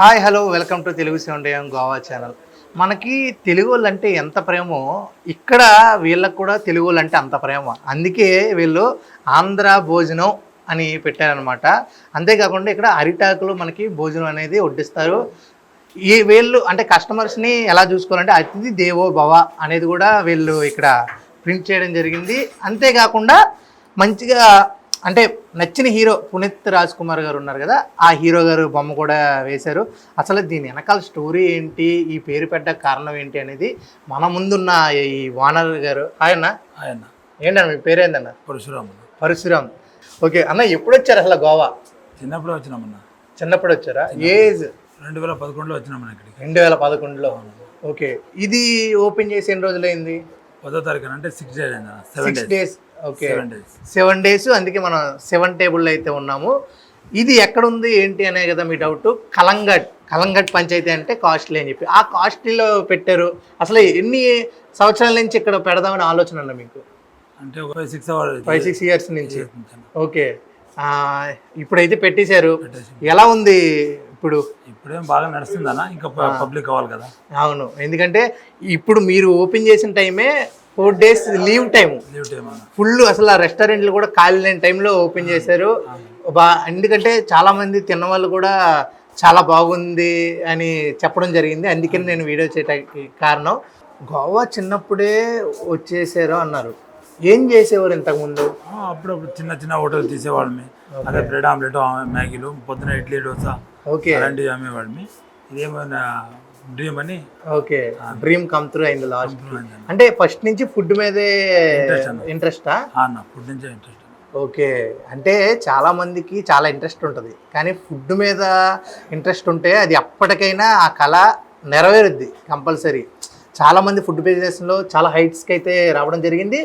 Hi hello welcome to Telugu seven day Goa channel. మనకి తెలుగు వాళ్ళు అంటే ఎంత ప్రేమో ఇక్కడ వీళ్ళకు కూడా తెలుగు వాళ్ళు అంటే అంత ప్రేమ. అందుకే వీళ్ళు ఆంధ్ర భోజనం అని పెట్టారనమాట అంతేకాకుండా ఇక్కడ అరిటాకులు మనకి భోజనం అనేది వడ్డిస్తారు. ఈ వీళ్ళు అంటే కస్టమర్స్ని ఎలా చూసుకోవాలంటే అతిథి దేవో భవ అనేది కూడా వీళ్ళు ఇక్కడ ప్రింట్ చేయడం జరిగింది. అంతేకాకుండా మంచిగా అంటే నచ్చిన హీరో పునీత్ రాజ్ కుమార్ గారు ఉన్నారు కదా ఆ హీరో గారు బొమ్మ కూడా వేశారు. అసలు దీని వెనకాల స్టోరీ ఏంటి ఈ పేరు పెట్ట కారణం ఏంటి అనేది మన ముందున్న ఈ వానర్ గారు. అన్న. ఆయన ఏంటన్న మీ పేరేందన్న? పరశురాముడు పరశురామ్. ఓకే అన్న ఎప్పుడు వచ్చారు అసలు గోవా? చిన్నప్పుడే వచ్చినామన్న. చిన్నప్పుడు వచ్చారా? ఏజ్? రెండు వేల పదకొండులో వచ్చినామన్న ఇక్కడికి. రెండు వేల పదకొండులో ఓకే ఇది ఓపెన్ చేసి ఎన్ని రోజులైంది? పదో తారీఖున అంటే six days six days okay. Seven days అందుకే మనం సెవెన్ టేబుల్లో అయితే ఉన్నాము. ఇది ఎక్కడుంది ఏంటి అనే కదా మీ డౌట్ కలంగట్ కలంగట్ పంచాయతీ అంటే కాస్ట్లీ అని చెప్పి. ఆ కాస్ట్లీలో పెట్టారు. అసలు ఎన్ని సంవత్సరాల నుంచి ఇక్కడ పెడదామని ఆలోచన అన్న మీకు? అంటే five six five six years నుంచి. ఓకే. ఇప్పుడైతే పెట్టేశారు. ఎలా ఉంది ఇప్పుడు? ఇప్పుడేం బాగా నడుస్తుందన్న ఇంకా పబ్లిక్ కావాలి కదా. అవును. ఎందుకంటే ఇప్పుడు మీరు ఓపెన్ చేసిన టైమే four days leave time full అసలు ఆ రెస్టారెంట్లు కూడా ఖాళీ లేని టైంలో ఓపెన్ చేశారు. బా ఎందుకంటే చాలా మంది తిన్న వాళ్ళు కూడా చాలా బాగుంది అని చెప్పడం జరిగింది. అందుకని నేను వీడియో చేయడానికి కారణం. గోవా చిన్నప్పుడే వచ్చేసారు అన్నారు. ఏం చేసేవారు ఇంతకుముందు? అప్పుడప్పుడు చిన్న చిన్న హోటల్ తీసేవాళ్ళమి. అదే బ్రెడ్ ఆమ్లెట్ మ్యాగీలు పొద్దున ఇడ్లీ దోశ ఓకే. అలాంటివి అమ్మేవాళ్ళమి. ఇదేమైనా డ్రీమ్ అని ఓకే. డ్రీమ్ కమ్ త్రూ అయింది లాస్ట్. అంటే ఫస్ట్ నుంచి ఫుడ్ మీదే. ఇంట్రెస్టా ఫుడ్ నుంచే ఇంట్రెస్ట్ ఓకే. అంటే చాలా మందికి చాలా ఇంట్రెస్ట్ ఉంటుంది. కానీ ఫుడ్ మీద ఇంట్రెస్ట్ ఉంటే అది ఎప్పటికైనా ఆ కళ నెరవేరుద్ది కంపల్సరీ చాలా మంది ఫుడ్ బిజినెస్లో చాలా హైట్స్కి అయితే రావడం జరిగింది.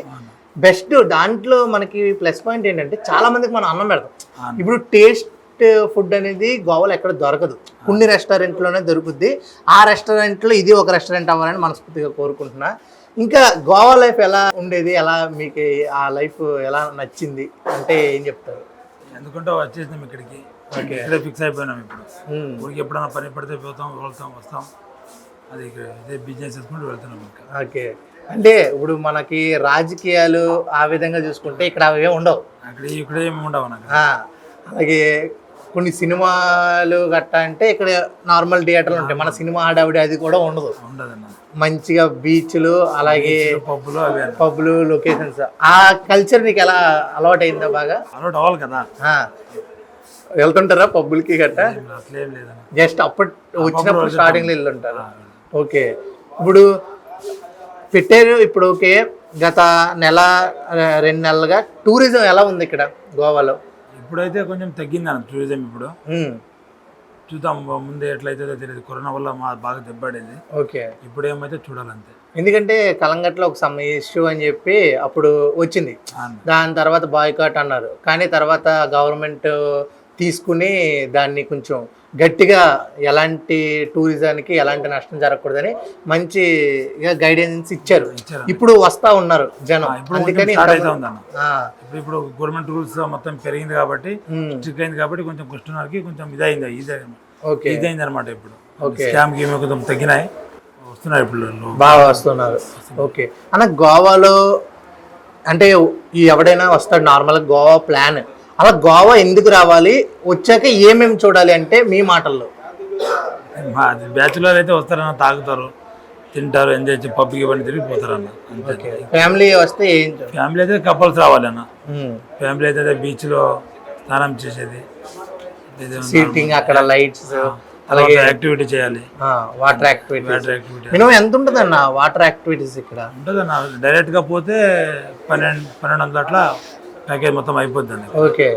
బెస్ట్ దాంట్లో మనకి ప్లస్ పాయింట్ ఏంటంటే చాలా మందికి మనం అన్నం పెడతాం. ఇప్పుడు టేస్ట్ ఫుడ్ అనేది గోవాలో ఎక్కడ దొరకదు. కొన్ని రెస్టారెంట్లోనే దొరుకుద్ది. ఆ రెస్టారెంట్లో ఇది ఒక రెస్టారెంట్ అవ్వాలని మనస్ఫూర్తిగా కోరుకుంటున్నా. ఇంకా గోవా లైఫ్ ఎలా ఉండేది? ఎలా మీకు ఆ లైఫ్ ఎలా నచ్చింది? అంటే ఏం చెప్తారు? ఎందుకంటే వచ్చేసినాం ఇక్కడికి. ఇక్కడే ఫిక్స్ అయిపోయినాం ఇప్పుడు. ఊరికి ఎప్పుడైనా పని పడితే పోతాం వెళ్తాం వస్తాం. అది ఇదే బిజినెస్ చేసుకుంటూ వెళ్తున్నాం ఇంకా. ఓకే. అంటే ఇప్పుడు మనకి రాజకీయాలు ఆ విధంగా చూసుకుంటే ఇక్కడ అవి ఉండవు. అక్కడ ఇక్కడ ఏమి ఉండవు అలాగే కొన్ని సినిమాలు గట్ట అంటే ఇక్కడ నార్మల్ థియేటర్లు ఉంటాయి. మన సినిమా ఆడావిడ అది కూడా ఉండదు. మంచిగా బీచ్లు అలాగే పబ్బులు పబ్లు లొకేషన్స్. ఆ కల్చర్ నీకు ఎలా అలవాటు అయిందా బాగా? అలవాటు అవ్వాలి కదా. వెళ్తుంటారా పబ్బులకి గట్ట? జస్ట్ అప్పుడు వచ్చినప్పుడు స్టార్టింగ్లో వెళ్ళుంటారు ఓకే. ఇప్పుడు పెట్టారు ఇప్పుడు ఓకే గత నెల రెండు నెలలుగా టూరిజం ఎలా ఉంది ఇక్కడ గోవాలో? ఇప్పుడైతే కొంచెం తగ్గింది అన్న టూరిజం ఇప్పుడు చూద్దాం ముందే ఎట్లయితే తెలియదు కరోనా వల్ల మా బాగా దెబ్బడింది ఓకే. ఇప్పుడు ఏమైతే చూడాలంతే. ఎందుకంటే కలంగట్లో ఒక సమ్ ఇష్యూ అని చెప్పి అప్పుడు వచ్చింది. దాని తర్వాత బాయ్కాట్ అన్నారు. కానీ తర్వాత గవర్నమెంట్ తీసుకుని దాన్ని కొంచెం గట్టిగా ఎలాంటి టూరిజానికి ఎలాంటి నష్టం జరగకూడదని మంచి గైడెన్స్ ఇచ్చారు. ఇప్పుడు వస్తా ఉన్నారు జనం. ఇప్పుడు అందుకని ఇప్పుడు ఇప్పుడు గవర్నమెంట్ రూల్స్ మొత్తం పెరిగింది కాబట్టి ఉమ్, స్ట్రిక్ట్ అయింది కాబట్టి కొంచెం కస్టమర్కి కొంచెం ఇదైంది ఇది ఓకే. ఇదైంది అనమాట ఇప్పుడు. ఓకే. స్కామ్ గేమ్ కొంచెం తగ్గినాయి. వస్తున్నారు ఇప్పుడు బాగా వస్తున్నారు. ఓకే. అన్న గోవాలో అంటే ఎవడైనా వస్తాడు నార్మల్గా గోవా ప్లాన్ అలా గోవా ఎందుకు రావాలి? వచ్చాక ఏమేమి చూడాలి అంటే మీ మాటల్లో. బ్యాచులర్ అయితే వస్తారన్న తాగుతారు తింటారు ఎంజాయ్ చేసి పబ్కి ఇవన్నీ తిరిగి పోతారన్న. అంతే. ఫ్యామిలీ వస్తే ఫ్యామిలీ అయితే కపల్స్ రావాలి అన్న. ఫ్యామిలీ అయితే బీచ్లో స్నానం చేసేది. సీటింగ్ అక్కడ లైట్స్ అలాగే యాక్టివిటీ చేయాలి. Water activities. Water activity. Minimum ఎంత ఉంటుంది అన్న వాటర్ యాక్టివిటీస్ ఇక్కడ? ఉంటుంది అన్న డైరెక్ట్గా పోతే పన్నెండు పన్నెండు వందల అట్లా ప్యాకేజ్ మొత్తం అయిపోద్ది అండి ఓకే.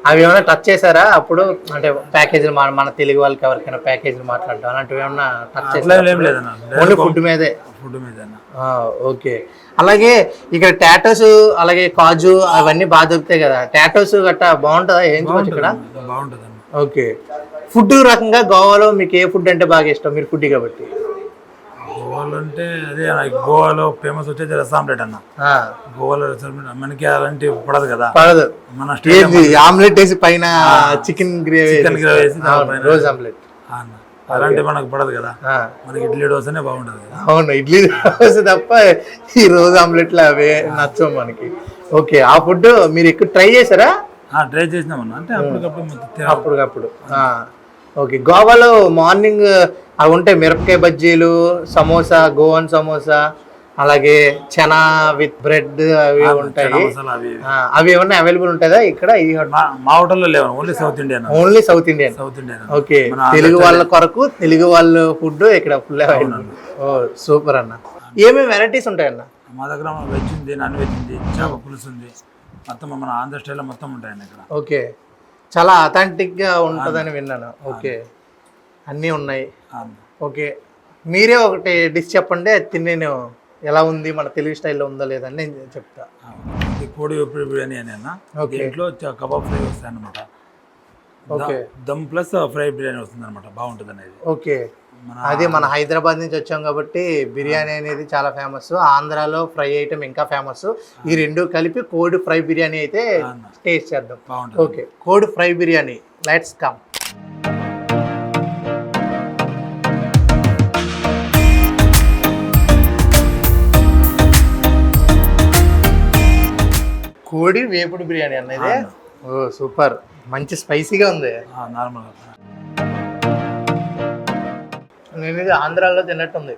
అవి ఏమైనా టచ్ చేశారా? అప్పుడు అంటే ప్యాకేజీలు మన మన తెలుగు వాళ్ళకి ఎవరికైనా ప్యాకేజీలు మాట్లాడడం అలాంటివి ఏమన్నా టచ్ అట్లా చేశారా? ఏం లేదన్న. ఓన్లీ ఫుడ్ మీదే? ఫుడ్ మీద ఓకే. అలాగే ఇక్కడ టాటోస్ అలాగే కాజు అవన్నీ బాగా దొరుకుతాయి కదా. టాటోస్ గట్టా బాగుంటుందా? ఏంచుకోవచ్చు ఇక్కడ? బాగుంటుంది అన్న ఓకే. ఫుడ్ రకంగా గోవాలో మీకు ఏ ఫుడ్ అంటే బాగా ఇష్టం? మీరు ఫుడ్ కాబట్టి. గోవాలో అంటే అదే గోవాలో ఫేమస్ వచ్చేది రస్ ఆమ్లెట్ అన్న. ఆ, గోవాలో రస్ మనకి అలాంటి పడదు కదా. పడదు. మన ఆమ్లెట్ వేసి పైన చికెన్ గ్రేవీ చికెన్ గ్రేవీ వేసి రోజ్ ఆమ్లెట్. అన్న. అలాంటి మనకు పడదు కదా. మనకి ఇడ్లీ దోశనే బాగుంటుంది కదా. అవును ఇడ్లీ దోశ తప్ప ఈ రోజ్ ఆమ్లెట్లు అవే నచ్చవు మనకి. ఓకే ఆ ఫుడ్ మీరు ఎక్కువ ట్రై చేశారా? ట్రై చేసినామన్న అంటే అప్పటికప్పుడు. అప్పటికప్పుడు. ఓకే. గోవాలో మార్నింగ్ అవి ఉంటాయి మిరపకాయ బజ్జీలు సమోసా గోవన్ సమోసా అలాగే చనా విత్ బ్రెడ్ అవి ఉంటాయి. అవి ఏమన్నా అవైలబుల్ ఉంటుందా ఇక్కడ? ఈ మా హోటల్లో లేవు. Only south Indian. Only south Indian. South Indian. Okay. Telugu వాళ్ళ కొరకు తెలుగు వాళ్ళ ఫుడ్ ఇక్కడ ఫుల్ అవైలబుల్ ఓ సూపర్ అన్న. ఏమేమి వెరైటీస్ ఉంటాయన్న? మా దగ్గర వెజ్ ఉంది నాన్ వెజ్ ఉంది చేప పులుసు ఉంది. మొత్తం మన ఆంధ్ర స్టైల్లో మొత్తం ఉంటాయండి ఇక్కడ. ఓకే. చాలా అథెంటిక్గా ఉంటుందని విన్నాను. ఓకే. అన్నీ ఉన్నాయి. ఓకే. మీరే ఒకటి డిష్ చెప్పండి అది తిని నేను ఎలా ఉంది మన తెలుగు స్టైల్లో ఉందా లేదని నేను చెప్తా. ఇది కోడి ఉప్పుడు బిర్యానీ అని అన్న. దీంట్లో చ- కబాబ్ ఫ్రై వస్తాయి అనమాట okay. Dum plus fry biryani వస్తుంది అనమాట బాగుంటుంది అనేది ఓకే. అదే మన హైదరాబాద్ నుంచి వచ్చాం కాబట్టి బిర్యానీ అనేది చాలా ఫేమస్ ఆంధ్రాలో ఫ్రై ఐటమ్ ఇంకా ఫేమస్ ఈ రెండు కలిపి కోడి ఫ్రై బిర్యానీ అయితే. టేస్ట్ చేద్దాం. ఓకే కోడి ఫ్రై బిర్యానీ. లెట్స్ కమ్ కోడి వేపుడు బిర్యానీ అన్నది ఓ సూపర్. మంచి స్పైసీగా ఉంది. నార్మల్ నేను ఇది ఆంధ్రాలో తిన్నట్టుంది.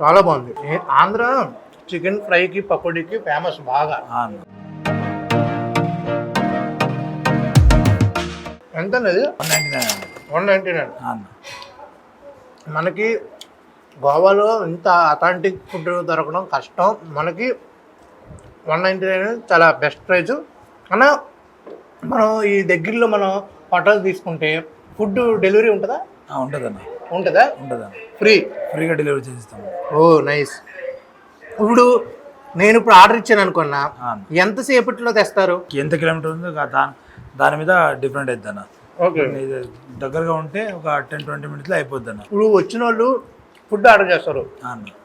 చాలా బాగుంది. ఆంధ్ర చికెన్ ఫ్రైకి పకోడీకి ఫేమస్ బాగా. ఎంత అనేది one ninety nine. One ninety nine. మనకి గోవాలో ఇంత అథాంటిక్ ఫుడ్ దొరకడం కష్టం. మనకి వన్ నైంటీ నైన్ చాలా బెస్ట్ ప్రైస్ అన్న మనం ఈ దగ్గరలో మనం హోటల్ తీసుకుంటే ఫుడ్ డెలివరీ ఉంటుందా? ఉంటుంది అన్న ఉంటుందా? ఉంటుంది. ఫ్రీ ఫ్రీగా డెలివరీ చేసిస్తాము ఓ నైస్. ఇప్పుడు నేను ఇప్పుడు ఆర్డర్ ఇచ్చాను అనుకున్నా. ఎంతసేపట్లో తెస్తారు? ఎంత కిలోమీటర్ ఉందో దాని దాని మీద డిఫరెంట్ అవుతుంది అన్న ఓకే. ఇది దగ్గరగా ఉంటే ఒక టెన్ ట్వంటీ మినిట్స్లో అయిపోద్ది అన్న ఇప్పుడు వచ్చిన వాళ్ళు ఫుడ్ ఆర్డర్ చేస్తారు. అన్న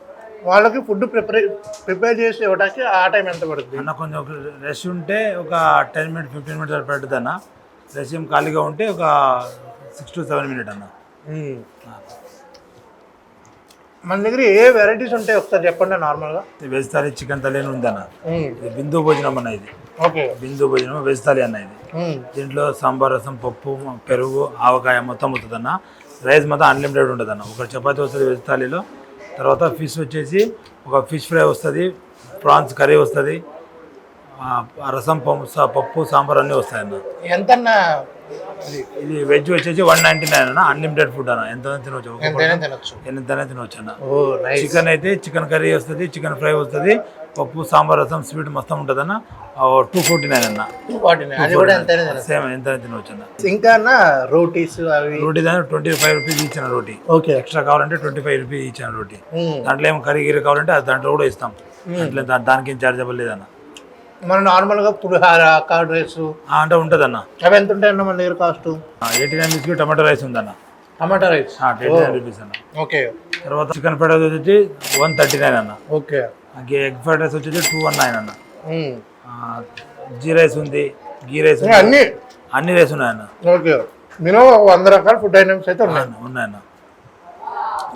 వాళ్ళకి ఫుడ్ ప్రిపేర్ ప్రిపేర్ చేసి ఇవ్వడానికి ఆ టైం ఎంత పడుతుంది? అన్న కొంచెం రష్ ఉంటే ఒక టెన్ మినిట్ ఫిఫ్టీన్ మినిట్స్ పడుతుంది అన్న రష్ ఏం ఖాళీగా ఉంటే ఒక సిక్స్ టు సెవెన్ మినిట్ అన్న. మన దగ్గర ఏ వెరైటీస్ ఉంటాయి ఒకసారి చెప్పండి నార్మల్గా? వెజ్ థాలీ చికెన్ థాలీ అని ఉంది అన్న ఇది బిందు భోజనం అన్న ఇది. ఓకే. బిందు భోజనం వెజ్ థాలీ అన్న ఇది. దీంట్లో సాంబార్ రసం పప్పు పెరుగు ఆవకాయ మొత్తం అన్న రైస్ మొత్తం అన్లిమిటెడ్ ఉంటుంది అన్న ఒక చపాతీ వస్తుంది వెజ్ థాలీలో తర్వాత ఫిష్ వచ్చేసి ఒక ఫిష్ ఫ్రై వస్తుంది ప్రాన్స్ కర్రీ వస్తుంది రసం పప్పు సాంబార్ అన్నీ వస్తాయి అన్న ఎంతన్నా అది ఇది వెజ్ వచ్చేసి వన్ నైంటీ నైన్ అన్న అన్లిమిటెడ్ ఫుడ్ అన్న. ఎంత తినవచ్చు ఎంతైనా తినవచ్చు అన్న. చికెన్ అయితే చికెన్ కర్రీ వస్తుంది చికెన్ ఫ్రై వస్తుంది పప్పు సాంబార్ రసం స్వీట్ మొత్తం ఉంటుంది అన్న. టూ ఫోర్టీ నైన్ అన్న. సేమ్ ఎంత తినవచ్చు అన్న. ఇంకా అన్న రోటీస్ అవి? రోటీ దాని ట్వంటీ ఫైవ్ రూపీస్ ఇచ్చిన రోటీ. ఓకే. ఎక్స్ట్రా కావాలంటే ట్వంటీ ఫైవ్ రూపీస్ ఇచ్చిన రోటీ. దాంట్లో ఏం కర్రీ గిరి కావాలంటే దాంట్లో కూడా ఇస్తాం. దానికి ఏం చార్జబుల్ లేదన్న. మన నార్మల్గా పులిహార కర్డ్ రైస్. అంటే ఉంటుందన్న. అవి ఎంత ఉంటాయన్న మన దగ్గర కాస్ట్? ఎయిటీ నైన్ రూపీస్కి టమాటో రైస్ ఉందన్న. Tomato rice? Eighty nine rupees అన్న ఓకే. తర్వాత చికెన్ ఫ్రైడ్ రైస్ వచ్చి వన్ థర్టీ నైన్ అన్న. ఓకే. ఎగ్ ఫ్రైడ్ రైస్ వచ్చేసి టూ వన్ నైన్ అన్న. జీ రైస్ ఉంది గీ రైస్ ఉంది. అన్నీ? అన్ని రైస్ ఉన్నాయన్న. ఓకే. మినిమం వంద రకాల ఫుడ్ ఐటమ్స్ అయితే ఉన్నాయి. ఉన్నాయన్న.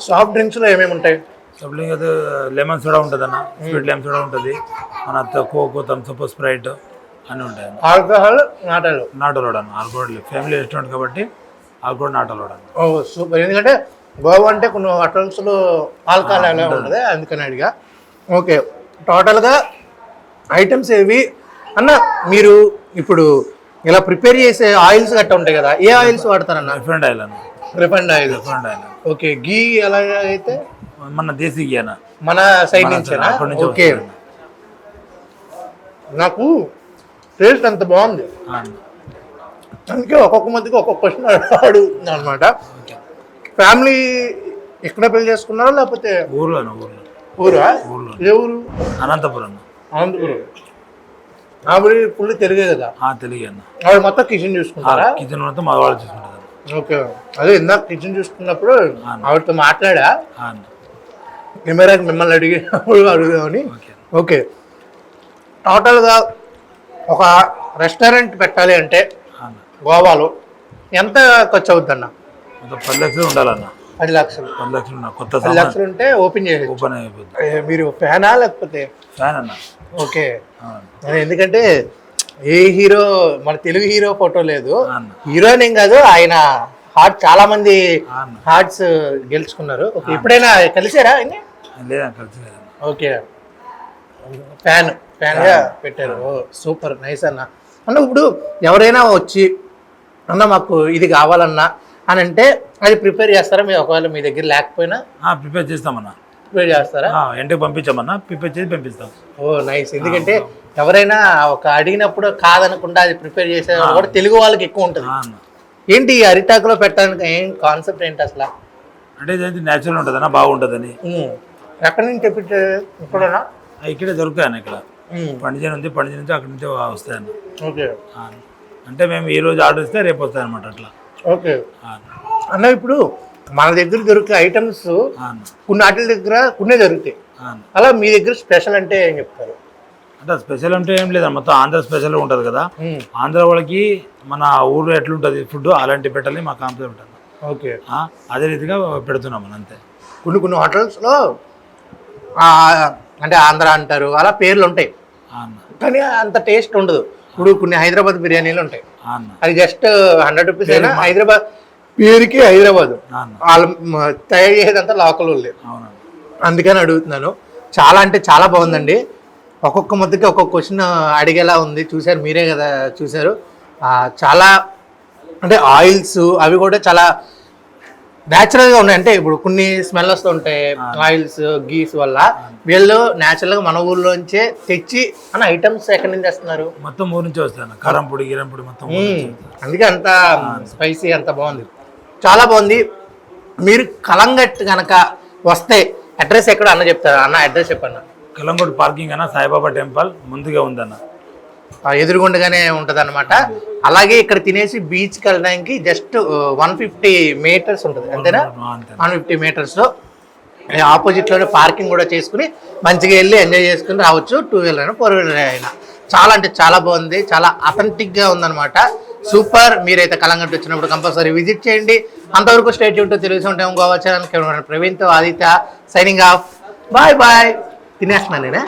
సాఫ్ట్ డ్రింక్స్లో ఏమేమి ఉంటాయి? సబ్లింగ్ అయితే లెమన్ సోడా ఉంటుంది అన్న స్వీట్ లెమన్ సోడా ఉంటుంది. మన కోకో థమ్స్అప్ స్ప్రైట్ అన్నీ ఉంటాయి ఆల్కహాల్ నాటలు నాట్ అలౌడ్ అన్న. ఆల్కోహల్ ఫ్యామిలీ రెస్టారెంట్ కాబట్టి ఆల్కోహల్ నాట్ అలౌడ్ అన్న. ఓ సూపర్ ఎందుకంటే గోవా అంటే కొన్ని హోటల్స్లో ఆల్కహాల్ ఎలా ఉంటుంది. అందుకని అడిగా. ఓకే టోటల్గా ఐటమ్స్ ఏవి? అన్న మీరు ఇప్పుడు ఇలా ప్రిపేర్ చేసే ఆయిల్స్ గట్ట ఉంటాయి కదా ఏ ఆయిల్స్ వాడతారన్న? రిఫరెండ్ ఆయిల్ అన్న. Refined oil refined oil okay ghee ఎలా అయితే మన దేశీ మన సైడ్ నుంచి ఓకే. నాకు టేస్ట్ అంత బాగుంది. అందుకే ఒక్కొక్క మందికి ఒక్కొక్క క్వశ్చన్ అడుగుతుంది అనమాట ఫ్యామిలీ ఎక్కడ పెళ్ళి చేసుకున్నారా లేకపోతే ఊర్లో? అన్న ఊర్లో. ఊరా. ఏ ఊరు? అనంతపురం. అనంతపురం. ఆవిడ ఫుల్ తెలుగే కదా? ఆ తెలుగు అన్న. ఆవిడ మొత్తం కిచెన్ చూసుకుంటారా? కిచెన్ మొత్తం మా వాళ్ళు చూసుకుంటుంది అన్న ఓకే. అదే ఇందాక కిచెన్ చూసుకున్నప్పుడు ఆవిడతో మాట్లాడా? కెమెరాకి మిమ్మల్ని అడిగినప్పుడు అడుగుదామని. ఓకే. టోటల్గా ఒక రెస్టారెంట్ పెట్టాలి అంటే అన్న గోవాలో ఎంత ఖర్చు అవుద్దన్న మొత్తం పది లక్షలు ఉండాలన్న. పది లక్షలు. పది లక్షలు కొత్త పది లక్షలు ఉంటే ఓపెన్ చేసి ఓపెన్ అయిపోతుంది మీరు ఫ్యానా లేకపోతే? ఫ్యాన్ అన్న. ఓకే. అన్న. ఎందుకంటే ఏ హీరో మన తెలుగు హీరో ఫోటో లేదు. అన్న హీరోయిన్ ఏం కాదు ఆయన హార్ట్ చాలా మంది అన్న హార్ట్స్ గెలుచుకున్నారు. ఎప్పుడైనా కలిసారా లేదన్న ఓకే. ఫ్యాన్ ఫ్యాన్గా పెట్టారు. ఓ సూపర్ నైస్ అన్న. అన్న ఇప్పుడు ఎవరైనా వచ్చి అన్న మాకు ఇది కావాలన్నా అని అంటే అది ప్రిపేర్ చేస్తారా? మీరు ఒకవేళ మీ దగ్గర లేకపోయినా ప్రిపేర్ చేస్తామన్నా. ప్రిపేర్ చేస్తారా? ఆ, ఇంటికి పంపించామన్నా. ప్రిపేర్ చేసి పంపిస్తాం. Oh nice. ఎందుకంటే ఎవరైనా ఒక అడిగినప్పుడు కాదనకుండా అది ప్రిపేర్ చేసే కూడా తెలుగు వాళ్ళకి ఎక్కువ ఉంటుంది. ఏంటి ఈ అరిటాకులో పెట్టడానికి ఏం కాన్సెప్ట్ ఏంటి అసలు? అంటే ఇది న్యాచురల్ ఉంటుందన్న బాగుంటుందని. ఎక్కడి నుంచి తెప్పించారు ఇక్కడనా ఇక్కడే దొరుకుతాయన్న ఇక్కడ. పండిజన్ ఉంది పండిజన్ నుంచి అక్కడి నుంచి వస్తాయన్న ఓకే. అంటే మేము ఈ రోజు ఆర్డర్ ఇస్తే రేపు వస్తాయి అనమాట అట్లా ఓకే అన్న. ఇప్పుడు మన దగ్గర దొరికే ఐటమ్స్. కొన్ని వాటి దగ్గర కొన్ని దొరుకుతాయి. అలా మీ దగ్గర స్పెషల్ అంటే ఏం చెప్తారు అంటే స్పెషల్ అంటే ఏం లేదు మొత్తం ఆంధ్ర స్పెషల్ ఉంటుంది కదా. ఆంధ్ర వాళ్ళకి మన ఊరు ఎట్లుంటుంది ఫుడ్ అలాంటి పెట్టాలి మా కాంప్లెక్స్ ఉంటుంది ఓకే అదే రీతిగా పెడుతున్నాం మనం అంతే కొన్ని కొన్ని హోటల్స్లో అంటే ఆంధ్ర అంటారు అలా పేర్లు ఉంటాయి. కానీ అంత టేస్ట్ ఉండదు. ఇప్పుడు కొన్ని హైదరాబాద్ బిర్యానీలు ఉంటాయి. అది జస్ట్ హండ్రెడ్ రూపీస్ అయినా హైదరాబాద్ పేరుకి హైదరాబాద్. వాళ్ళు తయారు చేసేదంతా లోకల్ వాళ్ళే. అవునన్న అందుకని అడుగుతున్నాను. చాలా అంటే చాలా బాగుందండి. ఒక్కొక్క ముద్దకి ఒక్కొక్క క్వశ్చన్ అడిగేలా ఉంది. చూశారు మీరే కదా చూశారు. చాలా అంటే ఆయిల్స్ అవి కూడా చాలా న్యాచురల్గా ఉన్నాయి. అంటే ఇప్పుడు కొన్ని స్మెల్ వస్తూ ఉంటాయి. ఆయిల్స్ గీస్ వల్ల వీళ్ళు న్యాచురల్గా మన ఊర్లోంచే తెచ్చి అన్న ఐటమ్స్ ఎక్కడి నుంచి తెస్తున్నారు? మొత్తం ఊరు నుంచి వస్తాయి కారం పొడి గిరం పొడి మొత్తం. అందుకే అంత స్పైసీ అంత బాగుంది. చాలా బాగుంది. మీరు కలంగట్ కనుక వస్తే అడ్రస్ ఎక్కడ? అన్న చెప్తారు? అన్న అడ్రస్ చెప్పన్న కలంగోట్ పార్కింగ్ అన్న సాయిబాబా టెంపుల్ ముందుగా ఉందన్న. ఎదురుగుండగానే ఉంటుంది అనమాట అలాగే ఇక్కడ తినేసి బీచ్కి వెళ్ళడానికి జస్ట్ వన్ ఫిఫ్టీ మీటర్స్ ఉంటుంది అంతేనా? వన్ ఫిఫ్టీ మీటర్స్లో ఆపోజిట్లోనే పార్కింగ్ కూడా చేసుకుని మంచిగా వెళ్ళి ఎంజాయ్ చేసుకుని రావచ్చు. టూ వీలర్ అయినా ఫోర్ వీలర్ అయినా. చాలా అంటే చాలా బాగుంది. చాలా అథెంటిక్గా ఉందన్నమాట. సూపర్ మీరైతే కలంగట్ వచ్చినప్పుడు కంపల్సరీ విజిట్ చేయండి. అంతవరకు స్టేట్ ఉంటూ తెలుగు ఉంటాం Goa channel ప్రవీణ్తో Aditya. Signing off bye bye తినేస్తున్నాను నేనే